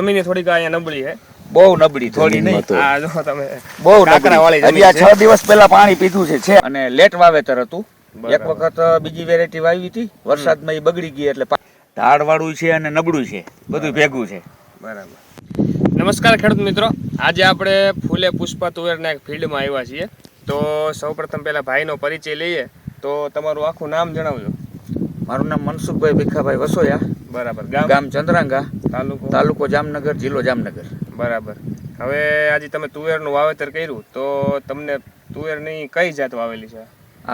જમીન થોડીક અહીંયા નબળી છે બહુ નબળી થોડી નહીં. આ જો તમે બહુ કાકરા વાળી જમીન છે આ છ. દિવસ પહેલા પાણી પીધું છે છે. અને લેટ વાવેતર હતું. એક વખત બીજી વેરાયટી વાવી હતી. વરસાદમાં એ બગડી ગઈ એટલે ઢાળ વાળું છે અને નબળું છે. બધું ભેગું છે. બરાબર. નમસ્કાર ખેડૂત મિત્રો. આજે આપણે ફૂલે પુષ્પા તુવેરના એક ફિલ્ડમાં આવ્યા છીએ. તો સૌપ્રથમ પહેલા ભાઈનો પરિચય લઈએ. તો તમારું આખું નામ જણાવજો. મારું નામ મનસુખભાઈ ભીખાભાઈ વસોયા. બરાબર. ગામ? ચંદ્રાંગા. તાલુકો? તાલુકો જામનગર જિલ્લો જામનગર. બરાબર. હવે આજે તમે તુવેરનું વાવેતર કર્યું તો તમને તુવેરની કઈ જાત વાવેલી છે?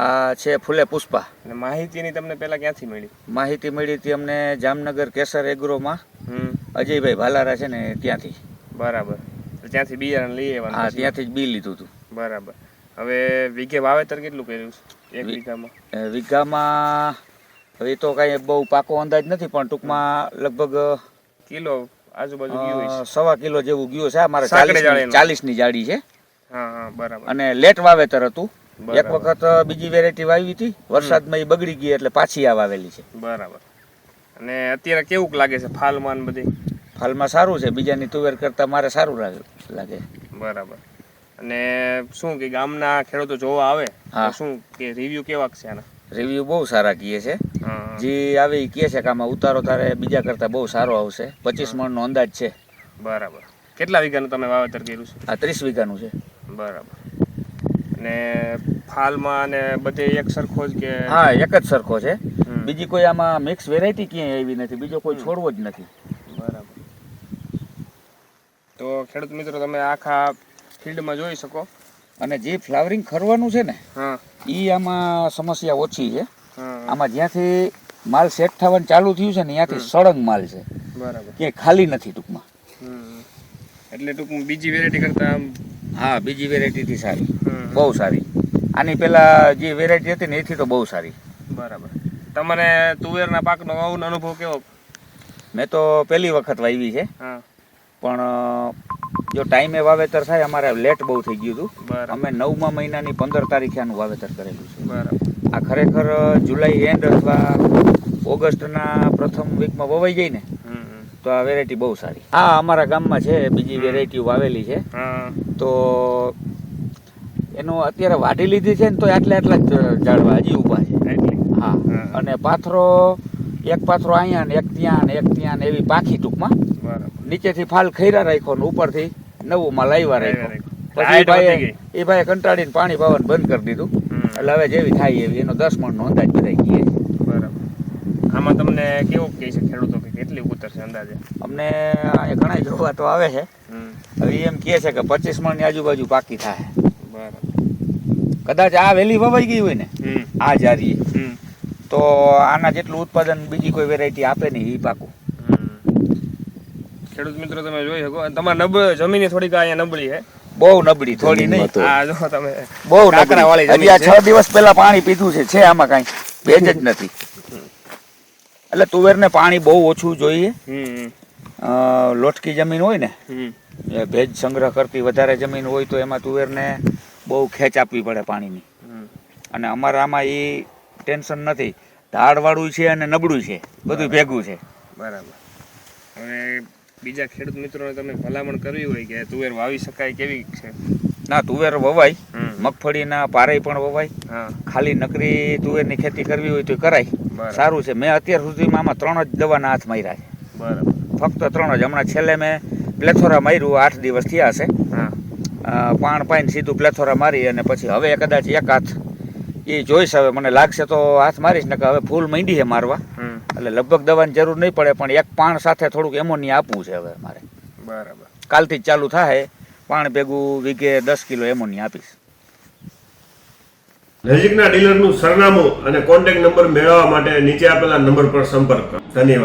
આ છે ફૂલે પુષ્પા. અને માહિતીની તમને પહેલા ક્યાંથી મળી? માહિતી મળી હતી અમને જામનગર કેસર એગ્રોમાં. અજયભાઈ ભાલારા છે ને ત્યાંથી. બરાબર. તો ત્યાંથી બિયારણ લઈ હા ત્યાંથી જ બી લીધું હતું. બરાબર. હવે વીઘે વાવેતર કેટલું કર્યું છે? એક વીઘામાં? વીઘામાં હવે તો કાંઈ બહુ પાકો અંદાજ નથી પણ ટૂંકમાં લગભગ કિલો આજુબાજુ સવા કિલો જેવું ગયું છે મારે ચાલીસની જાડી છે. અને લેટ વાવેતર હતું. એક વખત બીજી વેરાયટી વાવી હતી. વરસાદમાં એ બગડી ગઈ એટલે પાછી આ વાવેલી છે. બરાબર. અને અત્યારે કેવું લાગે છે ફાલમાં બધી? ફાલમાં સારું છે. બીજાની તુવેર કરતા મારે સારું લાગે લાગે. બરાબર. અને શું કે ગામના ખેડૂતો જોવા આવે હા. શું કે રિવ્યુ કેવા છે આના? રિવ્યુ બહુ સારા કહે છે. જે આવે એ કહે છે કે આમાં ઉતારો તારે બીજા કરતા બહુ સારો આવશે. પચીસ મણનો અંદાજ છે. બરાબર. કેટલા વીઘાનું તમે વાવેતર કર્યું છે? આ ત્રીસ વીઘાનું છે. બરાબર. અને ફાલમાં અને બધે એક સરખો જ કે હા એક જ સરખો છે. બીજી કોઈ આમાં મિક્સ વેરાયટી ક્યાંય આવી નથી. બીજો કોઈ છોડવો જ નથી. બરાબર. તો ખેડૂત મિત્રો તમે આખા ફિલ્ડમાં જોઈ શકો. અને જે ફ્લાવરિંગ ખરવાનું છે ને એ આમાં સમસ્યા ઓછી છે. આમાં જ્યાંથી માલ સેટ થવાનું ચાલુ થયું છે ને ત્યાંથી સળંગ માલ છે. બરાબર. ક્યાંય ખાલી નથી ટૂંકમાં. એટલે ટૂંકમાં બીજી વેરાયટી કરતા આમ હા બીજી વેરાયટીથી સારી. બહુ સારી. આની પહેલા જે વેરાયટી હતી ને એથી તો બહુ સારી. બરાબર. તમને તુવેરના પાકનો અનુભવ કેવો? મેં તો પહેલી વખત વાવી છે. પણ જો ટાઈમે વાવેતર થાય અમારે લેટ બહુ થઈ ગયું હતું. અમે નવમા મહિનાની પંદર તારીખે આનું વાવેતર કરેલું છે. બરાબર. આ ખરેખર જુલાઈ એન્ડ અથવા ઓગસ્ટના પ્રથમ વીકમાં વવાઈ જાય ને. તો આ વેરાયટી બહુ સારી. હા અમારા ગામમાં છે બીજી વેરાયટી વાવેલી છે. તો એનો અત્યારે વાઢી લીધી છે ને તો આટલા આટલા જ ઝાડવા હજી ઊભા છે. હા. હા. અને પાથરો એક પાથરો અહીંયા ને એક ત્યાં ને એક ત્યાં ને એવી પાખી ટૂંકમાં નીચેથી ફાલ ખૈરા રાખ્યો ને ઉપરથી. નવું માં લાવ્યા રાખ્યો. પછી ગઈ. એ ભાઈ કંટાળીને પાણી પાવાનું બંધ કરી દીધું. એટલે હવે જેવી થાય એવી એનો દસ મણનો અંદાજ બધાય કહે છે બરાબર આમાં તમને કેવું કહે છે ખેડૂતો કે કેટલી ઉતરશે અંદાજે અમને અહીંયા ઘણા જોવા તો આવે છે હવે એમ કહે છે કે પચીસ મણની આજુબાજુ પાકી થાય બરાબર કદાચ આ વેલી વવાઈ ગઈ હોય ને. આ જારી. તો આના જેટલું ઉત્પાદન બીજી કોઈ વેરાયટી આપે નહીં એ પાકું. ખેડૂત મિત્રો તમે જોઈ શકો. તમારે નબ જમીન થોડીક અહીંયા નબળી છે. બહુ નબળી થોડી નહીં. આ જો તમે બહુ કાંકરાવાળી વાળી જમીન છે. છ દિવસ પહેલા પાણી પીધું છે છે આમાં કાઈ? ભેજ જ નથી. એટલે તુવેરને પાણી બહુ ઓછું જોઈએ. લોટકી જમીન હોય ને એ ભેજ સંગ્રહ કરતી વધારે જમીન હોય તો એમાં તુવેરને બહુ ખેંચ આપવી પડે પાણીની. અને અમારા આમાં એ ટેન્શન નથી. ઢાળવાળું છે અને નબળું છે. બધું ભેગું છે. બરાબર. હવે બીજા ખેડૂત મિત્રોને તમે ભલામણ કરવી હોય કે તુવેર વાવી શકાય કેવી છે? ના તુવેર વવાય. મગફળીના પારે પણ વવાય. ખાલી નકરી તુવેરની ખેતી કરવી હોય તો કરાય. સારું છે. મેં અત્યાર સુધીમાં આમાં ત્રણ જ દવાના હાથ માર્યા છે. બરાબર. ફક્ત ત્રણ જ. હમણાં છેલ્લે મેં પ્લેથોરા માર્યું આઠ દિવસ થયા છે. પાણ પાઈને સીધું પ્લેથોરા મારી અને પછી હવે કદાચ એક હાથ એ જોઈશ. હવે મને લાગશે તો હાથ મારીશ ને કે હવે ફૂલ માંડી છે મારવા. એટલે લગભગ દવાની જરૂર નહીં પડે પણ એક પાણ સાથે થોડુંક એમોનિયા આપવું છે હવે મારે. બરાબર. કાલથી જ ચાલુ થાય પાણ ભેગું વીઘે દસ કિલો એમોનિયા આપીશ. નજીકના ડીલરનું સરનામું અને કોન્ટેક્ટ નંબર મેળવવા માટે નીચે આપેલા નંબર પર સંપર્ક કરો. ધન્યવાદ.